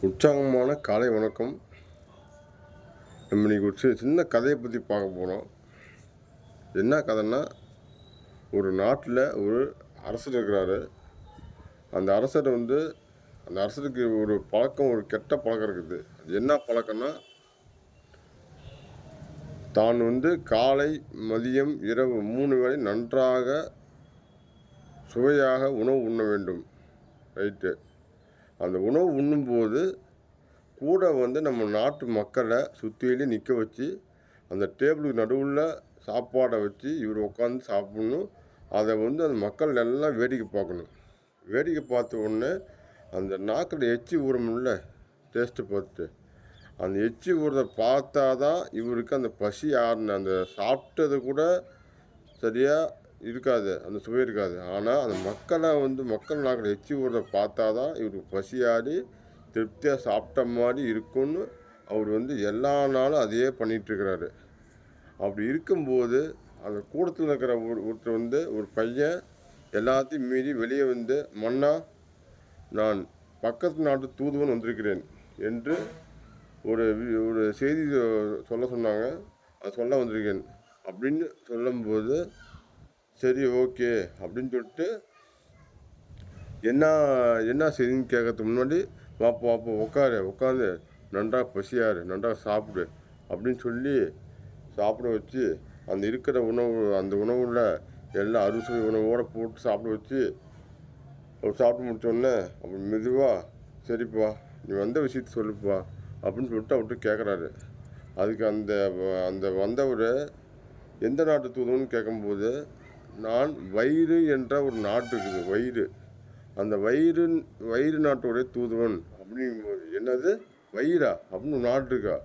உற்சாகமான காலை வணக்கம். நம்ம இன்றைக்கி ஒரு சி- சின்ன கதையை பற்றி பார்க்க போகிறோம் என்ன கதைன்னா ஒரு நாட்டில் ஒரு அரசர் இருக்கிறாரு. அந்த அரசர் வந்து அந்த அரசருக்கு ஒரு பழக்கம் ஒரு கெட்ட பழக்கம் இருக்குது. அது என்ன பழக்கம்னா தான் வந்து காலை மதியம் இரவு மூணு வேளை நன்றாக சுவையாக உணவு உண்ண வேண்டும். ரைட்டு. அந்த உணவு உண்ணும்போது கூட வந்து நம்ம நாட்டு மக்களை சுற்றியிலே நிற்க வச்சு அந்த டேபிளுக்கு நடுவில் சாப்பாடை வச்சு இவர் உட்காந்து சாப்பிடணும். அதை வந்து அந்த மக்கள் எல்லாம் வேடிக்கை பார்க்கணும். வேடிக்கை பார்த்த உடனே அந்த நாக்கில் எச்சி ஊறமுல்ல டேஸ்ட்டு பார்த்துட்டு. அந்த எச்சி ஊறதை பார்த்தா தான் இவருக்கு அந்த பசி ஆறின அந்த சாப்பிட்டது கூட சரியாக இருக்காது அந்த சுவை இருக்காது. ஆனால் அந்த மக்களை வந்து மக்கள் நாங்கள் எச்சி விட்றத பார்த்தா தான் இவருக்கு பசியாடி திருப்தியாக சாப்பிட்ட மாதிரி இருக்கும்னு அவர் வந்து எல்லா நாளும் அதையே பண்ணிகிட்ருக்கிறாரு அப்படி இருக்கும்போது அந்த கூடத்தில் இருக்கிற ஒரு ஒருத்தர் வந்து ஒரு பையன் எல்லாத்தையும் மீறி வெளியே வந்து மன்னா நான் பக்கத்து நாட்டு தூதுவன் வந்திருக்கிறேன் என்று ஒரு ஒரு செய்தி சொல்ல சொன்னாங்க. அது சொல்ல வந்திருக்கேன் அப்படின்னு சொல்லும்போது சரி ஓகே அப்படின்னு சொல்லிட்டு என்ன என்ன செய்யுன்னு கேட்கறதுக்கு முன்னாடி வாப்பா வாப்போ உட்காரு உட்காந்து நன்றாக பசியாரு நன்றாக சாப்பிடு அப்படின்னு சொல்லி சாப்பிட வச்சு அந்த இருக்கிற உணவு அந்த உணவுல எல்லா அறுசுவை உணவோடு போட்டு சாப்பிட வச்சு அவர் சாப்பிட்டு முடித்தோடனே அப்புறம் மெதுவாக சரிப்பா நீ வந்த விஷயத்த சொல்லுப்பா அப்படின்னு சொல்லிட்டு அவர்கிட்ட கேட்குறாரு அதுக்கு அந்த அந்த வந்தவர் எந்த நாட்டு தூதுன்னு கேட்கும்போது நான் வயிறு என்ற ஒரு நாட்டு இருக்குது வயிறு. அந்த வயிறு வயிறு நாட்டுடைய தூதுவன் அப்படிங்கும்போது என்னது? வயிறா? அப்படின்னு நாட்டு இருக்கா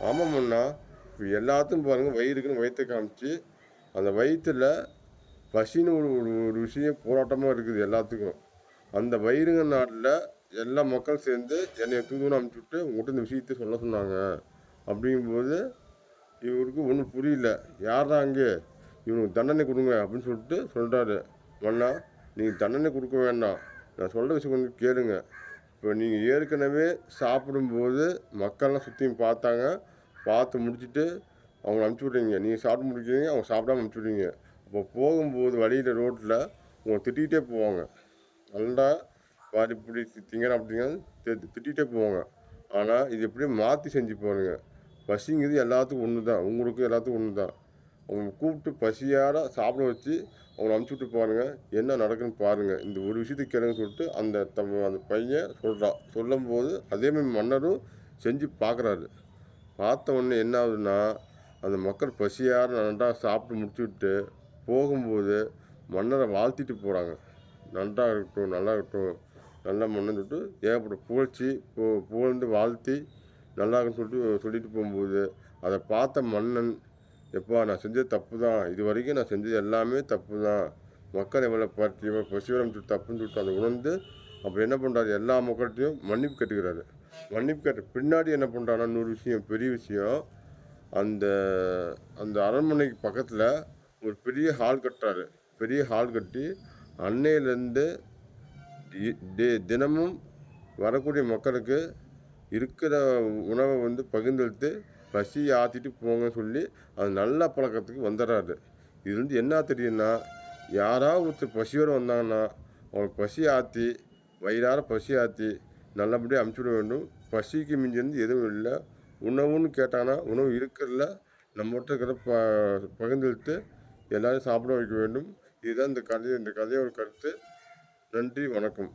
ஆமாம்ண்ணா இப்போ எல்லாத்தையும் பாருங்கள் வயிறுக்குன்னு வயிற்றை காமிச்சு அந்த வயிற்றில் பசின்னு ஒரு ஒரு ஒரு விஷயம் போராட்டமாக இருக்குது எல்லாத்துக்கும். அந்த வயிறுங்க நாட்டில் எல்லா மக்கள் சேர்ந்து என்னை தூதுவன் அனுப்பிச்சி விட்டு உங்கள்கிட்ட இந்த விஷயத்தை சொல்ல சொன்னாங்க. அப்படிங்கும்போது இவருக்கு ஒன்றும் புரியல. யாரா அங்கே? இவனுக்கு தண்டனை கொடுங்க அப்படின்னு சொல்லிட்டு சொல்கிறாரு மன்னா நீங்கள் தண்டனை கொடுக்க வேண்டாம். நான் சொல்கிற விஷயம் கொஞ்சம் கேளுங்க. இப்போ நீங்கள் ஏற்கனவே சாப்பிடும்போது மக்கள்லாம் சுற்றியும் பார்த்தாங்க. பார்த்து முடிச்சுட்டு அவங்க அனுப்பிச்சி விட்றீங்க. நீங்கள் சாப்பிட்டு முடிக்கிறீங்க அவங்க சாப்பிடாம அனுப்பிச்சி விட்றீங்க. அப்போ போகும்போது வழியில் ரோட்டில் உங்களை திட்டிகிட்டே போவாங்க. நல்லா பாரு இப்படி திங்கிறேன் அப்படிங்க திட்டிகிட்டே போவாங்க. ஆனால் இது எப்படி மாற்றி செஞ்சு பாருங்க. பசிங்கிறது எல்லாத்துக்கும் ஒன்று தான் உங்களுக்கு எல்லாத்துக்கும் ஒன்று தான் அவங்க கூப்பிட்டு பசியார சாப்பிட வச்சு அவங்கள அனுப்பிச்சி விட்டு பாருங்கள் என்ன நடக்குன்னு பாருங்கள் இந்த ஒரு விஷயத்துக்கு கேளுங்க சொல்லிட்டு அந்த தம் அந்த பையன் சொல்கிறான் சொல்லும்போது அதேமாதிரி மன்னரும் செஞ்சு பார்க்குறாரு பார்த்த உடனே என்ன ஆகுதுன்னா அந்த மக்கள் பசியார நன்றாக சாப்பிட்டு முடிச்சுட்டு போகும்போது மன்னரை வாழ்த்திட்டு போகிறாங்க நன்றாக இருக்கட்டும் நல்லா இருக்கட்டும் நல்ல மன்னன் சொல்லிட்டு ஏகப்பட்ட புகழ்ச்சி பு புகழ்ந்து வாழ்த்தி நல்லா இருக்குன்னு சொல்லிட்டு சொல்லிட்டு போகும்போது அதை பார்த்த மன்னன் எப்பா நான் செஞ்சது தப்பு தான் இது வரைக்கும் நான் செஞ்சது எல்லாமே தப்பு தான் மக்கள் எவ்வளோ பார்த்து எவ்வளோ பசிவரம் சொல்லிட்டு தப்புன்னு சொல்லிட்டு அதை உணர்ந்து அப்போ என்ன பண்ணுறாரு எல்லா மக்கள்கிட்டையும் மன்னிப்பு கட்டுக்கிறாரு. மன்னிப்பு கேட்ட பின்னாடி என்ன பண்ணுறாருன்னா நூறு விஷயம் பெரிய விஷயம். அந்த அந்த அரண்மனைக்கு பக்கத்தில் ஒரு பெரிய ஹால் கட்டுறாரு. பெரிய ஹால் கட்டி அன்னையிலேருந்து டே தி- தினமும் வரக்கூடிய மக்களுக்கு இருக்கிற உணவை வந்து பகிர்ந்தெடுத்து பசி ஆற்றிட்டு போங்க சொல்லி அது நல்ல பழக்கத்துக்கு வந்துடுறாரு. இது வந்து என்ன தெரியும்னா யாராவது ஒருத்தர் பசியோடு வந்தாங்கன்னா அவங்க பசி ஆற்றி வயிறார பசி ஆற்றி நல்லபடியாக அமுச்சு விட வேண்டும். பசிக்கு மிஞ்சி வந்து எதுவும் இல்லை. உணவுன்னு கேட்டாங்கன்னா உணவு இருக்கிறதுல நம்மகிட்ட இருக்கிற ப பகிர்ந்தெடுத்து எல்லோரும் சாப்பிட வைக்க வேண்டும். இதுதான் இந்த கதை இந்த கதையோட கருத்து. நன்றி வணக்கம்.